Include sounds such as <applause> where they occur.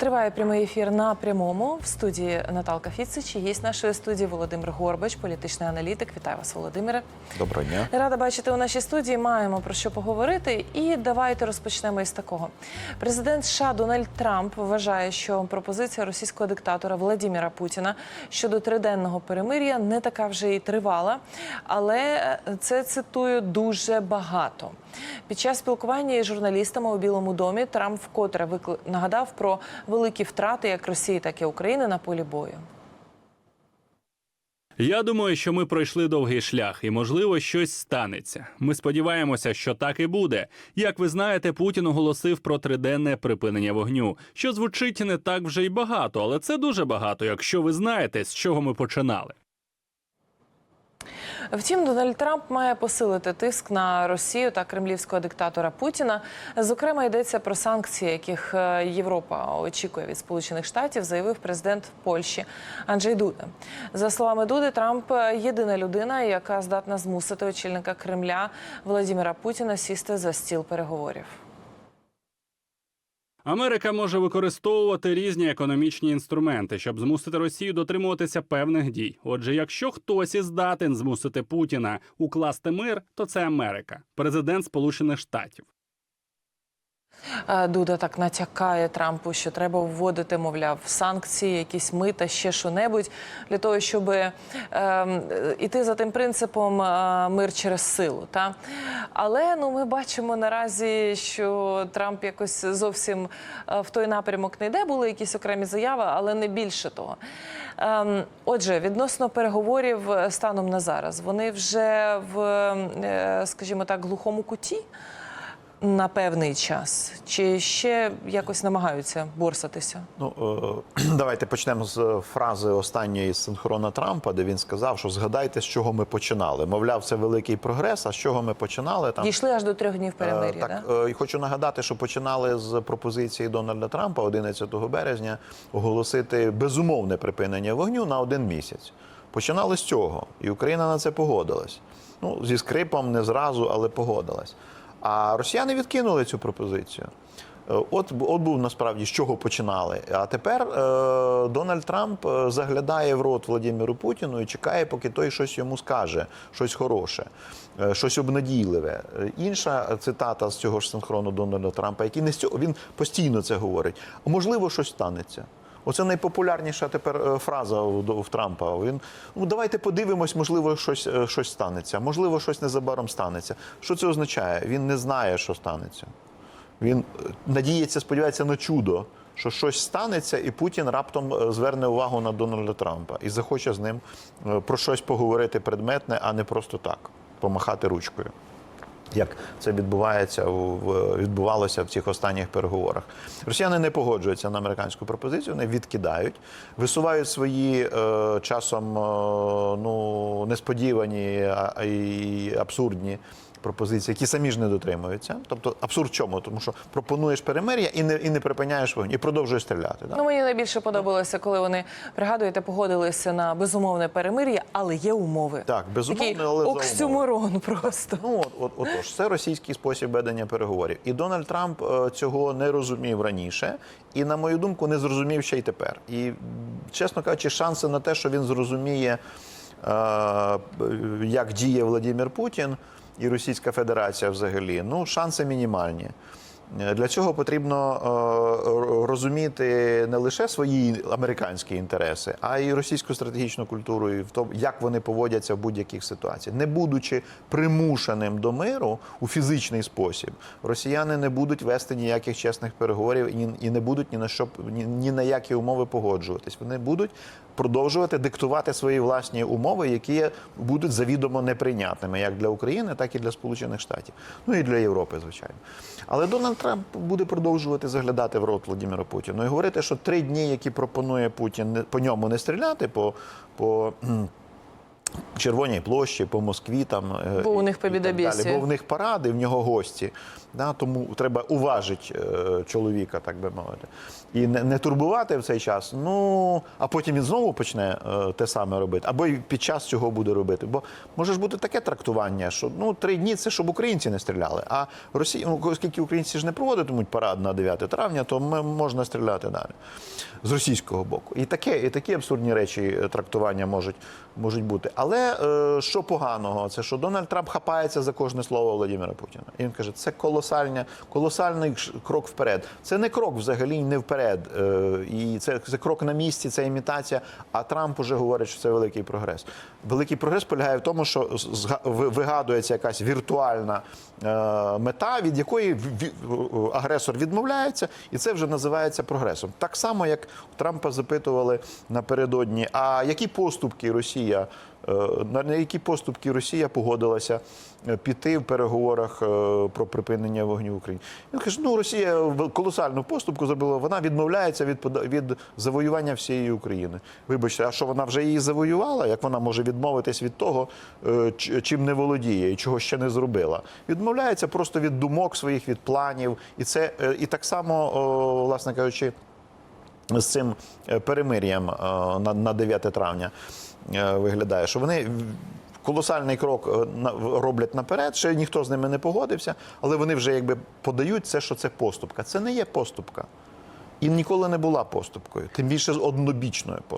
Триває прямий ефір на прямому в студії Наталка Фіцич. І Гість нашої студії Володимир Горбач, політичний аналітик. Вітаю вас, Володимире. Доброго дня. Рада бачити у нашій студії. Маємо про що поговорити. І давайте розпочнемо із такого. Президент США Дональд Трамп вважає, що пропозиція російського диктатора Владіміра Путіна щодо триденного перемир'я не така вже і тривала, але це цитую дуже багато. Під час спілкування із журналістами у Білому домі Трамп вкотре викли- нагадав про великі втрати як Росії, так і України на полі бою. Я думаю, що ми пройшли довгий шлях, і можливо щось станеться. Ми сподіваємося, що так і буде. Як ви знаєте, Путін оголосив про триденне припинення вогню, що звучить не так вже й багато, але це дуже багато, якщо ви знаєте, з чого ми починали. Втім, Дональд Трамп має посилити тиск на Росію та кремлівського диктатора Путіна. Зокрема, йдеться про санкції, яких е, Європа очікує від Сполучених Штатів, заявив президент Польщі Анджей Дуда. За словами Дуди, Трамп е, єдина людина, яка здатна змусити очільника Кремля Володимира Путіна сісти за стіл переговорів. Америка може використовувати різні економічні інструменти, щоб змусити Росію дотримуватися певних дій. Отже, якщо хтось і здатен змусити Путіна укласти мир, то це Америка, президент Сполучених Штатів. Е, Дуда так натякає Трампу, що треба вводити, мовляв, санкції, якісь мита, ще що-небудь, для того, щоб е, іти за тим принципом е, мир через силу. Та? Але ну, ми бачимо наразі, що Трамп якось зовсім е, в той напрямок не йде. Були якісь окремі заяви, але не більше того. Ем, Отже, відносно переговорів станом на зараз, вони вже в, скажімо так, глухому куті на певний час, чи ще якось намагаються борсатися? Ну е, <clears throat> давайте почнемо з фрази останньої з синхрона Трампа, де він сказав, що згадайте, з чого ми починали. Мовляв, це великий прогрес. А з чого ми починали? Там Дійшли аж до трьох днів Е, перемир'я, так да? е, хочу нагадати, що починали з пропозиції Дональда Трампа 11 березня оголосити безумовне припинення вогню на один місяць. Починали з цього, і Україна на це погодилась. Ну зі скрипом не зразу, але погодилась. А росіяни відкинули цю пропозицію. Е, От, от був насправді з чого починали. А тепер е, Дональд Трамп е, заглядає в рот Владимиру Путіну і чекає, поки той щось йому скаже, щось хороше, е, щось обнадійливе. Е, Інша цитата з цього ж синхрону Дональда Трампа, який не з цього він постійно це говорить. Можливо, щось станеться. Оце найпопулярніша тепер е, фраза в Трампа. Він ну давайте подивимось, можливо, щось, е, щось станеться. Можливо, щось незабаром станеться. Що це означає? Він не знає, що станеться. Він е, надіється, сподівається на чудо, що щось станеться, і Путін раптом зверне увагу на Дональда Трампа і захоче з ним про щось поговорити предметне, а не просто так, помахати ручкою. Як це відбувається відбувалося в цих останніх переговорах? Росіяни не погоджуються на американську пропозицію, вони відкидають, висувають свої е, часом е, ну несподівані і абсурдні пропозиції, які самі ж не дотримуються. Тобто абсурд чому? Тому що пропонуєш перемир'я і не і не припиняєш вогонь, і продовжуєш стріляти. Да? Ну мені найбільше подобалося, коли вони пригадуєте, погодилися на безумовне перемир'я, але є умови. Так, безумовно, Такий але оксюморон просто. Ну от, от отож, це російський спосіб ведення переговорів. І Дональд Трамп е, цього не розумів раніше, і на мою думку, не зрозумів ще й тепер. І чесно кажучи, шанси на те, що він зрозуміє, е, як діє Владимир Путін і Російська Федерація взагалі, ну шанси мінімальні. Е, Для цього потрібно е, розуміти не лише свої американські інтереси, а й російську стратегічну культуру, і в тому, як вони поводяться в будь-яких ситуаціях. Не будучи примушеним до миру у фізичний спосіб, росіяни не будуть вести ніяких чесних переговорів і не будуть ні на що ні, ні на які умови погоджуватись. Вони будуть продовжувати диктувати свої власні умови, які будуть завідомо неприйнятними як для України, так і для Сполучених Штатів, ну і для Європи, звичайно. Але Дональд Трамп буде продовжувати заглядати в рот Владимира Путіна і говорити, що три дні, які пропонує Путін, по ньому не стріляти, по, по, Червоній площі, по Москві там е, Бо у них і так далі. Бо в них паради, в нього гості. Да, тому треба уважити е, чоловіка, так би мовити. І не, не турбувати в цей час. Ну а потім він знову почне е, те саме робити, або й під час цього буде робити. Бо може ж бути таке трактування, що ну три дні це щоб українці не стріляли. А Росія, ну, оскільки українці ж не проводитимуть парад на 9 травня, то ми можна стріляти далі з російського боку. І таке, і такі абсурдні речі е, трактування можуть, можуть бути. Але що поганого, це що Дональд Трамп хапається за кожне слово Володимира Путіна. І він каже, це колосальня, колосальний крок вперед. Це не крок взагалі не вперед. Е, і це, це крок на місці, це імітація. А Трамп уже говорить, що це великий прогрес. Великий прогрес полягає в тому, що вигадується якась віртуальна е, мета, від якої агресор відмовляється, і це вже називається прогресом. Так само, як Трампа запитували напередодні, а які поступки Росія, на на які поступки Росія погодилася е, піти в переговорах е, про припинення вогню в Україні? Він каже: ну Росія колосальну поступку зробила. Вона відмовляється від від завоювання всієї України. Вибачте, а що вона вже її завоювала? Як вона може відмовитись від того, е, чим не володіє і чого ще не зробила? Відмовляється просто від думок своїх, від планів, і це е, і так само, власне кажучи з цим е, перемир'ям е, на, на 9 травня е, виглядає, що вони колосальний крок е, роблять наперед, ще ніхто з ними не погодився, але вони вже якби подають це, що це поступка. Це не є поступка. І ніколи не була поступкою, тим більше з однобічною поступкою.